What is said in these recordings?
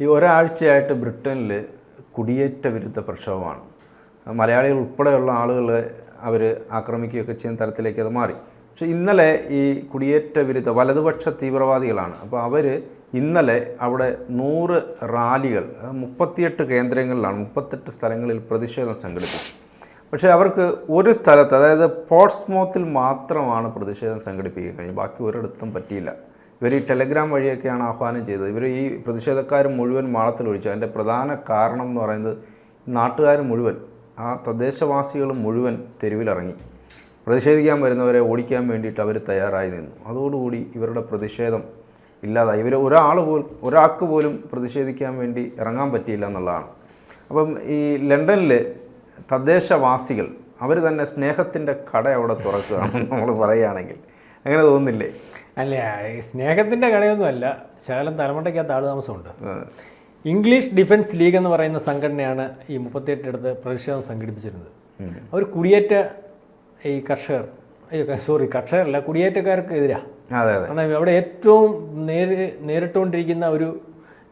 ഈ ഒരാഴ്ചയായിട്ട് ബ്രിട്ടനിൽ കുടിയേറ്റ വിരുദ്ധ പ്രക്ഷോഭമാണ്. മലയാളികൾ ഉൾപ്പെടെയുള്ള ആളുകൾ അവർ ആക്രമിക്കുകയൊക്കെ ചെയ്യുന്ന തരത്തിലേക്ക് അത് മാറി. പക്ഷേ ഇന്നലെ ഈ കുടിയേറ്റ വിരുദ്ധ വലതുപക്ഷ തീവ്രവാദികളാണ്. അപ്പോൾ അവർ ഇന്നലെ അവിടെ നൂറ് റാലികൾ മുപ്പത്തിയെട്ട് കേന്ദ്രങ്ങളിലാണ് മുപ്പത്തെട്ട് സ്ഥലങ്ങളിൽ പ്രതിഷേധം സംഘടിപ്പിച്ചു. പക്ഷേ അവർക്ക് ഒരു സ്ഥലത്ത് അതായത് പോട്സ്മോത്തിൽ മാത്രമാണ് പ്രതിഷേധം സംഘടിപ്പിക്കാൻ കഴിഞ്ഞു ബാക്കി ഒരിടത്തും പറ്റിയില്ല. ഇവർ ഈ ടെലഗ്രാം വഴിയൊക്കെയാണ് ആഹ്വാനം ചെയ്തത്. ഇവർ ഈ പ്രതിഷേധക്കാർ മുഴുവൻ മാളത്തിലൊഴിച്ചു അതിന്റെ പ്രധാന കാരണം എന്ന് പറയുന്നത് നാട്ടുകാർ മുഴുവൻ ആ തദ്ദേശവാസികൾ മുഴുവൻ തെരുവിലിറങ്ങി. പ്രതിഷേധിക്കാൻ വരുന്നവരെ ഓടിക്കാൻ വേണ്ടിയിട്ട് അവർ തയ്യാറായി നിന്നു. അതോടുകൂടി ഇവരുടെ പ്രതിഷേധം ഇല്ലാതായി. ഇവർ ഒരാൾ പോലും ഒരാൾക്ക് പോലും പ്രതിഷേധിക്കാൻ വേണ്ടി ഇറങ്ങാൻ പറ്റിയില്ല എന്നുള്ളതാണ്. അപ്പം ഈ ലണ്ടനിൽ തദ്ദേശവാസികൾ അവർ തന്നെ സ്നേഹത്തിന്റെ കട അവിടെ തുറക്കുകയാണ്. നമ്മൾ പറയുകയാണെങ്കിൽ. അങ്ങനെ തോന്നുന്നില്ലേ? അല്ല ഈ സ്നേഹത്തിന്റെ കടയൊന്നും അല്ല ശകലം തലമുണ്ടയ്ക്കകത്ത് ആൾ താമസമുണ്ട്. ഇംഗ്ലീഷ് ഡിഫൻസ് ലീഗ് എന്ന് പറയുന്ന സംഘടനയാണ് ഈ മുപ്പത്തിയെട്ടിടത്ത് പ്രതിഷേധം സംഘടിപ്പിച്ചിരുന്നത്. അവർ കുടിയേറ്റ ഈ കർഷകർ സോറി കർഷകരല്ല കുടിയേറ്റക്കാർക്ക് എതിരാണ് കാരണം അവിടെ ഏറ്റവും നേരി നേരിട്ടുകൊണ്ടിരിക്കുന്ന ഒരു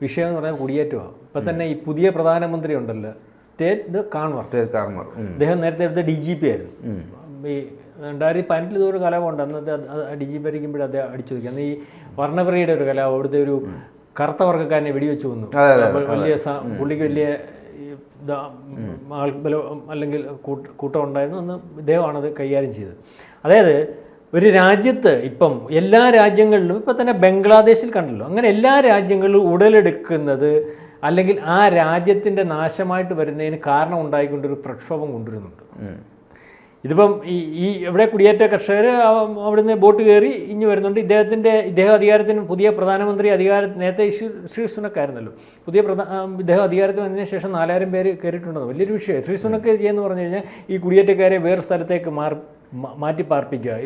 വിഷയം എന്ന് പറഞ്ഞാൽ കുടിയേറ്റമാണ്. ഇപ്പം തന്നെ ഈ പുതിയ പ്രധാനമന്ത്രി ഉണ്ടല്ലോ സ്റ്റേറ്റ് ദ കാൺവർ. സ്റ്റേറ്റ് കാൺവർ. അദ്ദേഹം നേരത്തെ എടുത്ത ഡി ജി പി ആയിരുന്നു. ഈ രണ്ടായിരത്തി പതിനെട്ടിൽ ഇതൊരു കലാപമുണ്ട്. അന്നത്തെ ഡി ജി അദ്ദേഹം അടിച്ചു നോക്കി അന്ന് ഈ വർണപ്രിയയുടെ ഒരു കലാപം അവിടുത്തെ ഒരു കറുത്ത വർഗക്കാരനെ വെടിവെച്ച് വന്നു. വലിയ പുള്ളിക്ക് വലിയ അല്ലെങ്കിൽ കൂട്ടം ഉണ്ടായിരുന്നു. അന്ന് ഇദ്ദേഹമാണത് കൈകാര്യം ചെയ്തത്. അതായത് ഒരു രാജ്യത്ത് ഇപ്പം എല്ലാ രാജ്യങ്ങളിലും ഇപ്പം തന്നെ ബംഗ്ലാദേശിൽ കണ്ടല്ലോ. അങ്ങനെ എല്ലാ രാജ്യങ്ങളിലും ഉടലെടുക്കുന്നത് അല്ലെങ്കിൽ ആ രാജ്യത്തിന്റെ നാശമായിട്ട് വരുന്നതിന് കാരണം ഉണ്ടായിക്കൊണ്ടൊരു പ്രക്ഷോഭം കൊണ്ടുവരുന്നുണ്ട്. ഇതിപ്പം ഈ ഈ ഇവിടെ കുടിയേറ്റ കർഷകർ അവിടുന്ന് ബോട്ട് കയറി ഇഞ്ഞു വരുന്നുണ്ട്. ഇദ്ദേഹത്തിന്റെ ഇദ്ദേഹം അധികാരത്തിന് പുതിയ പ്രധാനമന്ത്രി അധികാര നേരത്തെ ശ്രീ ശ്രീ സുനക്കായിരുന്നല്ലോ. പുതിയ പ്രധാന ഇദ്ദേഹം അധികാരത്തിൽ വന്നതിന് ശേഷം നാലായിരം പേര് കയറിയിട്ടുണ്ടെന്ന്? വലിയൊരു വിഷയം ശ്രീ സുനക്ക് ചെയ്യുമെന്ന് പറഞ്ഞു കഴിഞ്ഞാൽ ഈ കുടിയേറ്റക്കാരെ വേറെ സ്ഥലത്തേക്ക് മാറി. മാറ്റി പാർപ്പിക്കുക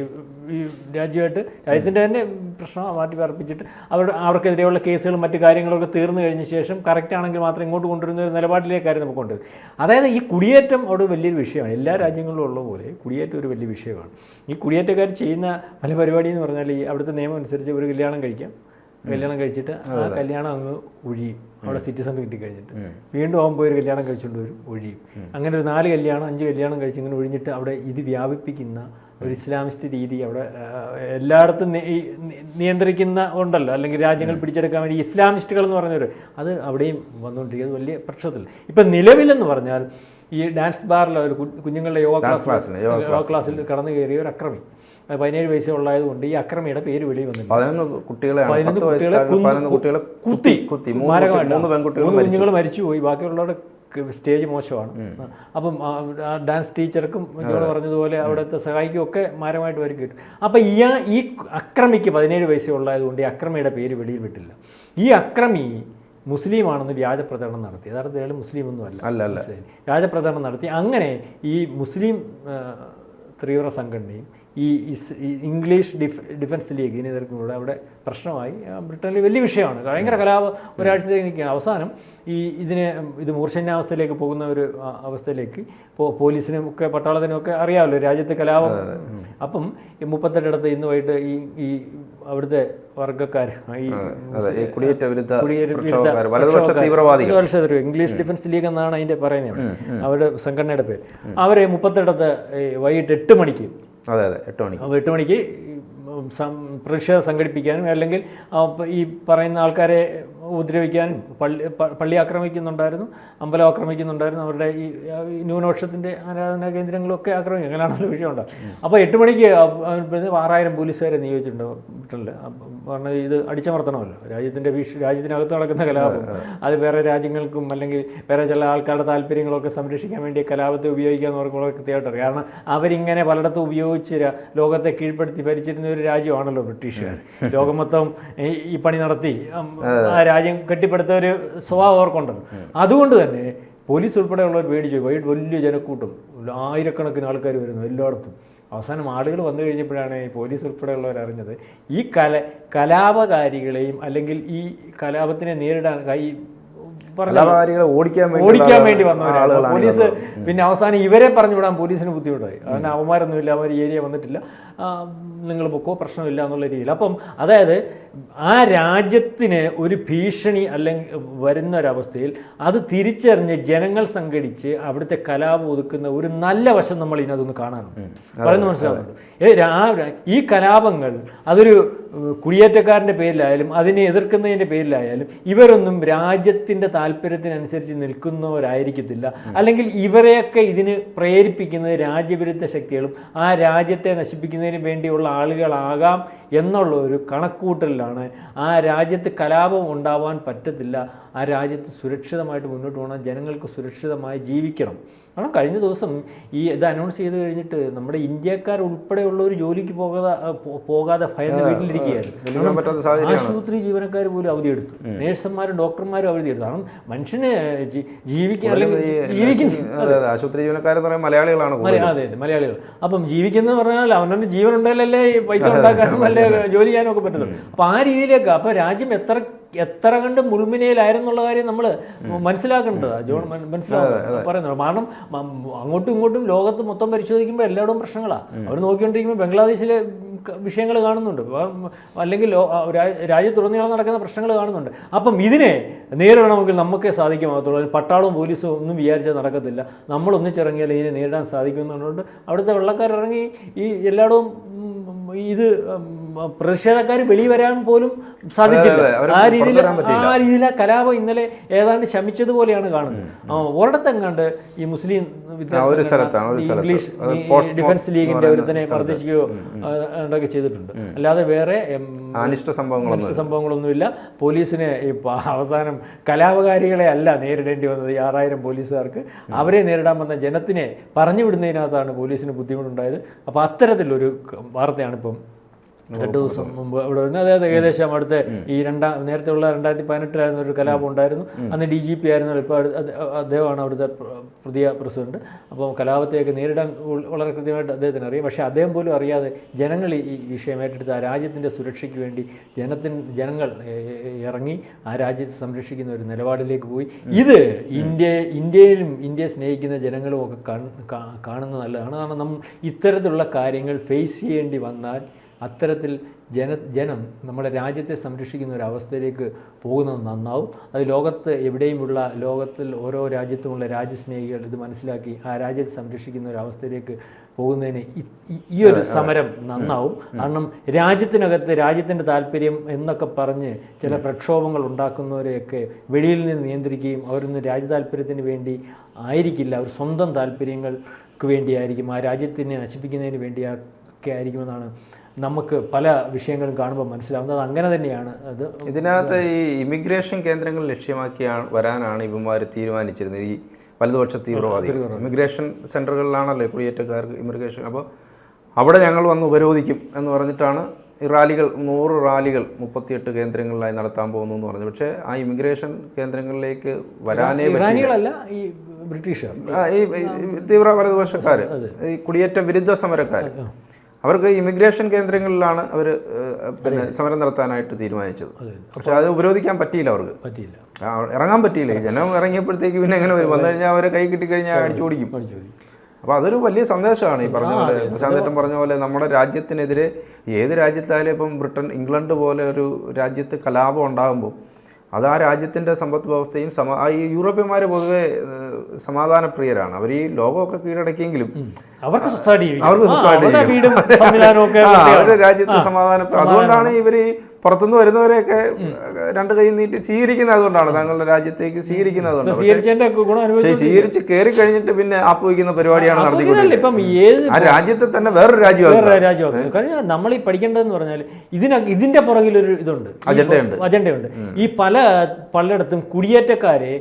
ഈ- രാജ്യമായിട്ട് രാജ്യത്തിന്റെ തന്നെ പ്രശ്നം മാറ്റി പാർപ്പിച്ചിട്ട് അവർ അവർക്കെതിരെയുള്ള കേസുകളും മറ്റു കാര്യങ്ങളൊക്കെ തീർന്നു കഴിഞ്ഞ ശേഷം കറക്റ്റ് ആണെങ്കിൽ മാത്രം ഇങ്ങോട്ട് കൊണ്ടുവരുന്ന ഒരു നിലപാടിലേക്കായിരുന്നു നമുക്ക് കൊണ്ടുവരും അതായത് ഈ കുടിയേറ്റം അവിടെ വലിയൊരു വിഷയമാണ്. എല്ലാ രാജ്യങ്ങളിലും ഉള്ള പോലെ കുടിയേറ്റം ഒരു വലിയ വിഷയമാണ്. ഈ കുടിയേറ്റക്കാർ ചെയ്യുന്ന പല പരിപാടി എന്ന് പറഞ്ഞാൽ ഈ അവിടുത്തെ നിയമം അനുസരിച്ച് ഒരു കല്യാണം കഴിക്കാം. കല്യാണം കഴിച്ചിട്ട് ആ കല്യാണം അങ്ങ് ഒഴിയും. അവിടെ സിറ്റിസൺ കിട്ടി കഴിഞ്ഞിട്ട്. വീണ്ടും അവൻ പോയി ഒരു കല്യാണം കഴിച്ചുകൊണ്ട് വരും ഒഴിയും. അങ്ങനെ ഒരു നാല് കല്യാണം അഞ്ച് കല്യാണം കഴിച്ച് ഇങ്ങനെ ഒഴിഞ്ഞിട്ട് അവിടെ ഇത് വ്യാപിപ്പിക്കുന്ന ഒരു ഇസ്ലാമിസ്റ്റ് രീതി അവിടെ എല്ലായിടത്തും നിയന്ത്രിക്കുന്ന ഉണ്ടല്ലോ. അല്ലെങ്കിൽ രാജ്യങ്ങൾ പിടിച്ചെടുക്കാൻ വേണ്ടി ഇസ്ലാമിസ്റ്റുകൾ എന്ന് പറഞ്ഞവർ അത് അവിടെയും വന്നുകൊണ്ടിരിക്കുന്നത് വലിയ പ്രശ്നത്തിൽ ഇപ്പം നിലവിലെന്ന് പറഞ്ഞാൽ ഈ ഡാൻസ് ബാറിലെ ഒരു കുഞ്ഞുങ്ങളുടെ യോഗ ക്ലാസ് യോഗ ക്ലാസ്സിൽ കടന്നു കയറിയ ഒരു അക്രമി. അത് വയസ്സേ ഉള്ളായതുകൊണ്ട് ഈ അക്രമിയുടെ പേര് വെളിയിൽ വന്നിട്ടുണ്ട്. പതിനൊന്ന് കുട്ടികളെ പതിനൊന്ന് കുട്ടികളെ പതിനൊന്ന് കുട്ടികളെ കുത്തി കുത്തി. മൂന്ന് പെൺകുട്ടികൾ കുഞ്ഞുങ്ങൾ മരിച്ചുപോയി. ബാക്കിയുള്ളവരുടെ സ്റ്റേജ് മോശമാണ്. അപ്പം ഡാൻസ് ടീച്ചർക്കും ഇതോട് പറഞ്ഞതുപോലെ അവിടുത്തെ സഹായിക്കും ഒക്കെ മാരമായിട്ട് വരും കിട്ടും. അപ്പം ഈ ഈ അക്രമിക്ക് പതിനേഴ് വയസ്സുള്ളതുകൊണ്ട് ഈ അക്രമിയുടെ പേര് വെളിയിൽ വിട്ടില്ല. ഈ അക്രമി മുസ്ലിമാണെന്ന് വ്യാജ പ്രചരണം നടത്തി. യഥാർത്ഥത്തിൽ അയാൾ മുസ്ലിം ഒന്നും അല്ല അല്ല. വ്യാജ പ്രചരണം നടത്തി. അങ്ങനെ ഈ മുസ്ലിം തീവ്ര സംഘടനയും ഈ ഇംഗ്ലീഷ് ഡിഫ് ഡിഫൻസ് ലീഗ് ഇനി കൂടെ അവിടെ പ്രശ്നമായി. ബ്രിട്ടനിൽ വലിയ വിഷയമാണ്. ഭയങ്കര കലാപ ഒരാഴ്ചത്തേക്ക് നിൽക്കുകയാണ്. അവസാനം ഈ ഇതിനെ ഇത് മൂർച്ഛന്യാവസ്ഥയിലേക്ക് പോകുന്ന ഒരു അവസ്ഥയിലേക്ക് ഇപ്പോൾ പോലീസിനും ഒക്കെ പട്ടാളത്തിനും ഒക്കെ അറിയാമല്ലോ രാജ്യത്ത് കലാപം. അപ്പം ഈ മുപ്പത്തെട്ടിടത്ത് ഇന്ന് വൈകിട്ട് ഈ ഈ അവിടുത്തെ വർഗക്കാർ ഈ കുടിയേറ്റ വിരുദ്ധ ഇംഗ്ലീഷ് ഡിഫൻസ് ലീഗ് എന്നാണ് അതിന്റെ പറയുന്നത് അവരുടെ സംഘടനയുടെ പേര്. അവരെ മുപ്പത്തെട്ടത്ത് വൈകിട്ട് എട്ട് മണിക്ക് അതെ അതെ എട്ട് മണിക്ക്. അപ്പോൾ എട്ട് മണിക്ക് പ്രതിഷേധം സംഘടിപ്പിക്കാനും അല്ലെങ്കിൽ ഈ പറയുന്ന ആൾക്കാരെ ഉപദ്രവിക്കാനും പള്ളി പള്ളി ആക്രമിക്കുന്നുണ്ടായിരുന്നു അമ്പലം ആക്രമിക്കുന്നുണ്ടായിരുന്നു അവരുടെ ഈ ന്യൂനപക്ഷത്തിന്റെ ആരാധനാ കേന്ദ്രങ്ങളൊക്കെ ആക്രമിക്കും അങ്ങനെയാണല്ലോ വിഷയം ഉണ്ടാവും അപ്പോൾ എട്ട് മണിക്ക് ആറായിരം പോലീസുകാരെ നിയോഗിച്ചിട്ടുണ്ട്. ബ്രിട്ടനിൽ പറഞ്ഞ ഇത് അടിച്ചമർത്തണമല്ലോ. രാജ്യത്തിന്റെ ഭീഷ രാജ്യത്തിനകത്ത് നടക്കുന്ന കലാപം. അത് വേറെ രാജ്യങ്ങൾക്കും അല്ലെങ്കിൽ വേറെ ചില ആൾക്കാരുടെ താല്പര്യങ്ങളൊക്കെ സംരക്ഷിക്കാൻ വേണ്ടി കലാപത്തെ ഉപയോഗിക്കാമെന്ന് പറയുമ്പോൾ വളരെ കൃത്യമായിട്ട് കാരണം അവരിങ്ങനെ പലയിടത്തും ഉപയോഗിച്ച് ലോകത്തെ കീഴ്പ്പെടുത്തി ഭരിച്ചിരുന്ന ഒരു രാജ്യമാണല്ലോ ബ്രിട്ടീഷുകാർ. ലോകം മൊത്തം ഈ- പണി നടത്തി. ആ രാജ്യം കെട്ടിപ്പടുത്ത ഒരു സ്വഭാവം അവർക്കുണ്ടല്ലോ. അതുകൊണ്ട് തന്നെ പോലീസ് ഉൾപ്പെടെയുള്ളവർ പേടിച്ചു വൈകിട്ട് വലിയ ജനക്കൂട്ടം. ആയിരക്കണക്കിന് ആൾക്കാർ വരുന്നു എല്ലായിടത്തും. അവസാനം ആളുകൾ വന്നു കഴിഞ്ഞപ്പോഴാണ് ഈ പോലീസ് ഉൾപ്പെടെയുള്ളവർ അറിഞ്ഞത്. ഈ കല കലാപകാരികളെയും അല്ലെങ്കിൽ ഈ കലാപത്തിനെ നേരിടാൻ ഈ ഓടിക്കാൻ വേണ്ടി ഓടിക്കാൻ വേണ്ടി വന്നവരാണ്. പോലീസ് പിന്നെ അവസാനം ഇവരെ പറഞ്ഞു വിടാൻ പോലീസിന് ബുദ്ധിമുട്ടായി. കാരണം അവന്മാരൊന്നുമില്ല അവർ ഏരിയ വന്നിട്ടില്ല. നിങ്ങൾ പൊക്കോ പ്രശ്നമില്ല എന്നുള്ള രീതിയിൽ. അപ്പം അതായത് ആ രാജ്യത്തിന് ഒരു ഭീഷണി അല്ലെങ്കിൽ വരുന്ന ഒരവസ്ഥയിൽ അത് തിരിച്ചറിഞ്ഞ് ജനങ്ങൾ സംഘടിച്ച് അവിടുത്തെ കലാപം ഒതുക്കുന്ന ഒരു നല്ല വശം നമ്മൾ ഇതിനകത്തൊന്ന് കാണാനുണ്ട് പറയുന്നത് മനസ്സിലാവുന്നുണ്ട്? ഈ കലാപങ്ങൾ അതൊരു കുടിയേറ്റക്കാരന്റെ പേരിലായാലും അതിനെ എതിർക്കുന്നതിന്റെ പേരിലായാലും ഇവരൊന്നും രാജ്യത്തിന്റെ താല്പര്യത്തിനനുസരിച്ച് നിൽക്കുന്നവരായിരിക്കത്തില്ല. അല്ലെങ്കിൽ ഇവരെയൊക്കെ ഇതിന് പ്രേരിപ്പിക്കുന്നത് രാജ്യവിരുദ്ധ ശക്തികളും ആ രാജ്യത്തെ നശിപ്പിക്കുന്നതിന് വേണ്ടിയുള്ള ആളുകളാകാം എന്നുള്ള ഒരു കണക്കൂട്ടലിലാണ് ആ രാജ്യത്ത് കലാപം ഉണ്ടാവാൻ പറ്റത്തില്ല. ആ രാജ്യത്ത് സുരക്ഷിതമായിട്ട് മുന്നോട്ട് പോകണം. ജനങ്ങൾക്ക് സുരക്ഷിതമായി ജീവിക്കണം. കാരണം കഴിഞ്ഞ ദിവസം ഈ ഇത് അനൗൺസ് ചെയ്ത് കഴിഞ്ഞിട്ട് നമ്മുടെ ഇന്ത്യക്കാർ ഉൾപ്പെടെയുള്ള ഒരു ജോലിക്ക് പോകാതെ പോകാതെ ഭയന്ന് വീട്ടിലിരിക്കുകയായിരുന്നു. ആശുപത്രി ജീവനക്കാർ പോലും അവധിയെടുത്തു. നേഴ്സുമാരും ഡോക്ടർമാരും അവധിയെടുത്തു. കാരണം മനുഷ്യന് ജീവിക്കാൻ ആശുപത്രി ജീവനക്കാരെന്ന് മലയാളികളാണ് അതെ അതെ മലയാളികൾ. അപ്പം ജീവിക്കുന്നത് പറഞ്ഞാൽ അവനവന്റെ ജീവൻ ഉണ്ടെങ്കിലല്ലേ പൈസ ഉണ്ടാക്കാനും അല്ലെ ജോലി ചെയ്യാനും ഒക്കെ പറ്റുള്ളൂ അപ്പം ആ രീതിയിലേക്ക് അപ്പോൾ രാജ്യം എത്ര എത്ര കണ്ട് മുൾമുനയിലായിരുന്നുള്ള കാര്യം നമ്മൾ മനസ്സിലാക്കേണ്ടതാണ് ജോൺ മനസ്സിലാക്കുന്നത് പറയുന്നത് കാരണം അങ്ങോട്ടും ഇങ്ങോട്ടും ലോകത്ത് മൊത്തം പരിശോധിക്കുമ്പോൾ എല്ലായിടവും പ്രശ്നങ്ങളാണ് അവർ നോക്കിക്കൊണ്ടിരിക്കുമ്പോൾ ബംഗ്ലാദേശിലെ വിഷയങ്ങൾ കാണുന്നുണ്ട്. അല്ലെങ്കിൽ രാജ്യത്തുടനീളം നടക്കുന്ന പ്രശ്നങ്ങൾ കാണുന്നുണ്ട്. അപ്പം ഇതിനെ നേരിടണമെങ്കിൽ നമുക്കേ സാധിക്കുമാകത്തുള്ളൂ പട്ടാളവും പോലീസും ഒന്നും വിചാരിച്ചാൽ നടക്കത്തില്ല. നമ്മൾ ഒന്നിച്ചിറങ്ങിയാൽ ഇതിനെ നേരിടാൻ സാധിക്കുമെന്നുള്ളതുകൊണ്ട് അവിടുത്തെ വെള്ളക്കാരിറങ്ങി ഈ എല്ലായിടവും ഇത് പ്രതിഷേധക്കാർ വെളി വരാൻ പോലും സാധിച്ചില്ല. ആ രീതിയിൽ ആ രീതിയിൽ ആ കലാപം ഇന്നലെ ഏതാണ്ട് ശമിച്ചതുപോലെയാണ് കാണുന്നത്. ഒരിടത്തെങ്ങാണ്ട് ഈ മുസ്ലിം. ഇംഗ്ലീഷ് ഡിഫൻസ് ലീഗിന്റെ ഒരുത്തനെ. മർദ്ദിക്കുകയോ ഒക്കെ ചെയ്തിട്ടുണ്ട്. അല്ലാതെ വേറെ അനിഷ്ട സംഭവങ്ങളൊന്നുമില്ല. പോലീസിനെ അവസാനം കലാപകാരികളെ അല്ല നേരിടേണ്ടി വന്നത് ഈ ആറായിരം പോലീസുകാർക്ക്. അവരെ നേരിടാൻ വന്ന ജനത്തിനെ പറഞ്ഞു വിടുന്നതിനകത്താണ് പോലീസിന് ബുദ്ധിമുട്ടുണ്ടായത്. അപ്പോൾ അത്തരത്തിലൊരു വാർത്തയാണ് ഇപ്പം രണ്ട് ദിവസം മുമ്പ് ഇവിടെ വരുന്നത്. അതായത് ഏകദേശം അടുത്ത ഈ രണ്ടാം നേരത്തെ ഉള്ള രണ്ടായിരത്തി പതിനെട്ടിലായിരുന്ന ഒരു കലാപം ഉണ്ടായിരുന്നു. അന്ന് ഡി ജി പി ആയിരുന്നു ഇപ്പോൾ അദ്ദേഹമാണ് അവിടുത്തെ പുതിയ പ്രസിഡന്റ്. അപ്പോൾ കലാപത്തെയൊക്കെ നേരിടാൻ വളരെ കൃത്യമായിട്ട് അദ്ദേഹത്തിന് അറിയാം. പക്ഷേ അദ്ദേഹം പോലും അറിയാതെ ജനങ്ങൾ ഈ വിഷയം ഏറ്റെടുത്ത് ആ രാജ്യത്തിന്റെ സുരക്ഷയ്ക്ക് വേണ്ടി ജനത്തിന് ജനങ്ങൾ ഇറങ്ങി ആ രാജ്യത്തെ സംരക്ഷിക്കുന്ന ഒരു നിലപാടിലേക്ക് പോയി. ഇത് ഇന്ത്യ ഇന്ത്യയിലും ഇന്ത്യയെ സ്നേഹിക്കുന്ന ജനങ്ങളും ഒക്കെ കാണുന്നത് നല്ലതാണ്. കാരണം നമ്മൾ ഇത്തരത്തിലുള്ള കാര്യങ്ങൾ ഫേസ് ചെയ്യേണ്ടി വന്നാൽ അത്തരത്തിൽ ജന ജനം നമ്മുടെ രാജ്യത്തെ സംരക്ഷിക്കുന്ന ഒരു അവസ്ഥയിലേക്ക് പോകുന്നത് നന്നാവും. അത് ലോകത്ത് എവിടെയുമുള്ള ലോകത്തിൽ ഓരോ രാജ്യത്തുമുള്ള രാജ്യസ്നേഹികൾ ഇത് മനസ്സിലാക്കി ആ രാജ്യത്തെ സംരക്ഷിക്കുന്ന ഒരു അവസ്ഥയിലേക്ക് പോകുന്നതിന് ഈ- ഒരു സമരം നന്നാവും. കാരണം രാജ്യത്തിനകത്ത് രാജ്യത്തിന്റെ താല്പര്യം എന്നൊക്കെ പറഞ്ഞ് ചില പ്രക്ഷോഭങ്ങൾ ഉണ്ടാക്കുന്നവരെയൊക്കെ വെളിയിൽ നിന്ന് നിയന്ത്രിക്കുകയും അവരൊന്നും രാജ്യ താല്പര്യത്തിന് വേണ്ടി ആയിരിക്കില്ല. അവർ സ്വന്തം താല്പര്യങ്ങൾക്ക് വേണ്ടിയായിരിക്കും. ആ രാജ്യത്തിനെ നശിപ്പിക്കുന്നതിന് വേണ്ടിയൊക്കെ ആയിരിക്കുമെന്നാണ് നമുക്ക് പല വിഷയങ്ങളും കാണുമ്പോൾ മനസ്സിലാവുന്നത് അങ്ങനെ തന്നെയാണ് അത്. ഇതിനകത്ത് ഈ ഇമിഗ്രേഷൻ കേന്ദ്രങ്ങൾ ലക്ഷ്യമാക്കിയാണ് വരാനാണ് ഇവന്മാർ തീരുമാനിച്ചിരുന്നത്. ഈ വലതുപക്ഷ തീവ്രവാദികൾ. ഇമിഗ്രേഷൻ സെന്ററുകളിലാണല്ലോ കുടിയേറ്റക്കാർക്ക് ഇമിഗ്രേഷൻ. അപ്പോൾ അവിടെ ഞങ്ങൾ വന്ന് ഉപരോധിക്കും എന്ന് പറഞ്ഞിട്ടാണ് ഈ റാലികൾ നൂറ് റാലികൾ മുപ്പത്തിയെട്ട് കേന്ദ്രങ്ങളിലായി നടത്താൻ പോകുന്നു എന്ന് പറഞ്ഞു പക്ഷേ ആ ഇമിഗ്രേഷൻ കേന്ദ്രങ്ങളിലേക്ക് വരാനേ ബ്രിട്ടീഷുകാർ. ഈ ഈ തീവ്ര വലതുപക്ഷക്കാർ ഈ കുടിയേറ്റ വിരുദ്ധ സമരക്കാർ അവർക്ക് ഇമിഗ്രേഷൻ കേന്ദ്രങ്ങളിലാണ് അവർ പിന്നെ സമരം നടത്താനായിട്ട് തീരുമാനിച്ചത്. പക്ഷെ അത് ഉപരോധിക്കാൻ പറ്റിയില്ല അവർക്ക്. പറ്റിയില്ല. ഇറങ്ങാൻ പറ്റിയില്ല. ജനം ഇറങ്ങിയപ്പോഴത്തേക്ക് പിന്നെ എങ്ങനെ വരും? വന്നു കഴിഞ്ഞാൽ അവരെ കൈ കിട്ടിക്കഴിഞ്ഞാൽ അടിച്ചു ഓടിക്കും. പഠിച്ചു അപ്പോൾ അതൊരു വലിയ സന്ദേശമാണ് ഈ പറഞ്ഞ പോലെ പ്രശാന്തേട്ടൻ പറഞ്ഞ പോലെ നമ്മുടെ രാജ്യത്തിനെതിരെ ഏത് രാജ്യത്തായാലും ഇപ്പം ബ്രിട്ടൻ ഇംഗ്ലണ്ട് പോലെ ഒരു രാജ്യത്ത് കലാപം ഉണ്ടാകുമ്പോൾ അത് ആ രാജ്യത്തിന്റെ സമ്പദ് വ്യവസ്ഥയും സമ ഈ യൂറോപ്യന്മാർ പൊതുവെ സമാധാനപ്രിയരാണ്. അവർ ഈ ലോകമൊക്കെ കീഴടക്കിയെങ്കിലും അവർക്ക്. അവർക്ക് അവരുടെ രാജ്യത്ത് സമാധാന അതുകൊണ്ടാണ് ഇവർ പുറത്തുനിന്ന് വരുന്നവരെയൊക്കെ രണ്ട് കൈ നീട്ടി സ്വീകരിക്കുന്നത് അതുകൊണ്ടാണ്. താങ്കളുടെ രാജ്യത്തേക്ക് സ്വീകരിക്കുന്നത് അതുകൊണ്ടാണ്. സ്വീകരിച്ച് കയറി കഴിഞ്ഞിട്ട് പിന്നെ ആപ്പ് വയ്ക്കുന്ന പരിപാടിയാണ് നടത്തിക്കൊണ്ടിരിക്കുന്നത്. ആ രാജ്യത്തെ തന്നെ വേറൊരു രാജ്യമാണ് കാരണം നമ്മൾ ഈ പഠിക്കേണ്ടതെന്ന് പറഞ്ഞാൽ ഇതിന ഇതിന്റെ പുറകിലൊരു ഇതുണ്ട്. അജണ്ടയുണ്ട്. അജണ്ടയുണ്ട്. ഈ പല പലയിടത്തും കുടിയേറ്റക്കാരെ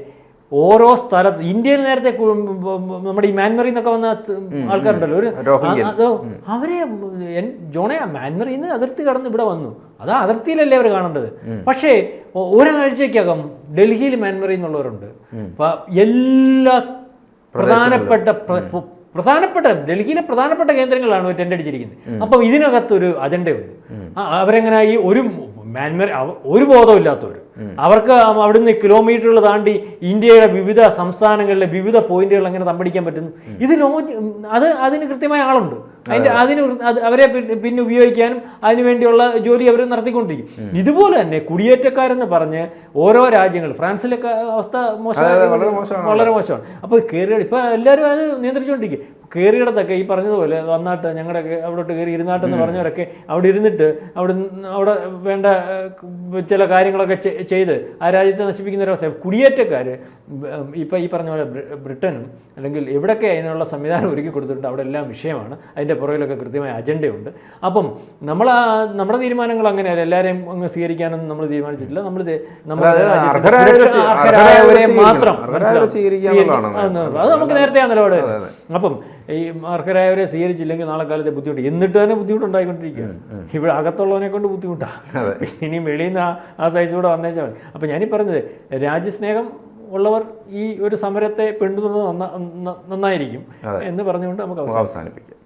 ഓരോ സ്ഥലത്ത് ഇന്ത്യയിൽ നേരത്തെ നമ്മുടെ ഈ മ്യാൻമറിൽ നിന്നൊക്കെ വന്ന ആൾക്കാരുണ്ടല്ലോ. ഒരു അവരെ ജോണയ ജോണെ മ്യാൻമറിൽ നിന്ന് അതിർത്തി കടന്ന് ഇവിടെ വന്നു. അതാ അതിർത്തിയിലല്ലേ അവർ കാണേണ്ടത്. പക്ഷേ ഒരാഴ്ചക്കകം ഡൽഹിയിൽ മ്യാൻമറിൽ നിന്നുള്ളവരുണ്ട് എല്ലാ പ്രധാനപ്പെട്ട പ്ര- പ്ര- പ്രധാനപ്പെട്ട ഡൽഹിയിലെ പ്രധാനപ്പെട്ട കേന്ദ്രങ്ങളാണ് ടെന്റ് അടിച്ചിരിക്കുന്നത്. അപ്പം ഇതിനകത്തൊരു അജണ്ടയുണ്ട്. അവരെങ്ങനെ ഈ ഒരു മ്യാൻമർ ഒരു ബോധമില്ലാത്തവർ അവർക്ക് അവിടുന്ന് കിലോമീറ്ററുകൾ താണ്ടി ഇന്ത്യയുടെ വിവിധ സംസ്ഥാനങ്ങളിലെ വിവിധ പോയിന്റുകൾ എങ്ങനെ തമ്പടിക്കാൻ പറ്റുന്നു. ഇത് ലോജി അത് അതിന് കൃത്യമായ ആളുണ്ട്. അതിന്റെ അതിന് അവരെ പിന്നെ ഉപയോഗിക്കാനും അതിനു വേണ്ടിയുള്ള ജോലി അവർ നടത്തിക്കൊണ്ടിരിക്കും. ഇതുപോലെ തന്നെ കുടിയേറ്റക്കാരെന്ന് പറഞ്ഞ് ഓരോ രാജ്യങ്ങൾ ഫ്രാൻസിലെ അവസ്ഥ മോശമാണ്. വളരെ മോശമാണ്. അപ്പോൾ കയറി ഇപ്പൊ എല്ലാവരും അത് നിയന്ത്രിച്ചുകൊണ്ടിരിക്കും കയറിയിടത്തൊക്കെ ഈ പറഞ്ഞതുപോലെ വന്നാട്ട് ഞങ്ങളുടെ അവിടോട്ട് കയറി ഇരുന്നാട്ടെന്ന് പറഞ്ഞവരൊക്കെ അവിടെ ഇരുന്നിട്ട് അവിടെ അവിടെ വേണ്ട ചില കാര്യങ്ങളൊക്കെ ചെയ്ത് ആ രാജ്യത്തെ നശിപ്പിക്കുന്ന ഒരവസ്ഥ കുടിയേറ്റക്കാർ ഇപ്പം ഈ പറഞ്ഞ പോലെ ബ്രിട്ടനും അല്ലെങ്കിൽ എവിടെയൊക്കെ അതിനുള്ള സംവിധാനം ഒരുക്കി കൊടുത്തിട്ടുണ്ട് അവിടെ എല്ലാം വിഷയമാണ്. അതിന്റെ പുറകിലൊക്കെ കൃത്യമായ അജണ്ടയുണ്ട്. അപ്പം നമ്മൾ ആ നമ്മുടെ തീരുമാനങ്ങൾ അങ്ങനെയല്ല. എല്ലാവരെയും അങ്ങ് സ്വീകരിക്കാനൊന്നും നമ്മൾ തീരുമാനിച്ചിട്ടില്ല. നമ്മൾ അർഹരായവരെ മാത്രം അത് നമുക്ക് നേരത്തെ ആ നിലപാട് അപ്പം ഈ അർഹരായവരെ സ്വീകരിച്ചില്ലെങ്കിൽ നാളെ കാലത്തെ ബുദ്ധിമുട്ട്. എന്നിട്ട് തന്നെ ബുദ്ധിമുട്ടുണ്ടായിക്കൊണ്ടിരിക്കുകയാണ്. ഇവിടെ അകത്തുള്ളവനെ കൊണ്ട് ബുദ്ധിമുട്ടാണ് ഇനി വെളിയിൽ നിന്ന് ആ- സൈസ് കൂടെ വന്നേച്ചാൽ മതി. അപ്പം ഞാനീ പറഞ്ഞത് രാജ്യസ്നേഹം ഉള്ളവർ ഈ ഒരു സമരത്തെ പിന്തുണ നന്നായിരിക്കും എന്ന് പറഞ്ഞുകൊണ്ട് നമുക്ക്. അവസാനിപ്പിക്കാം.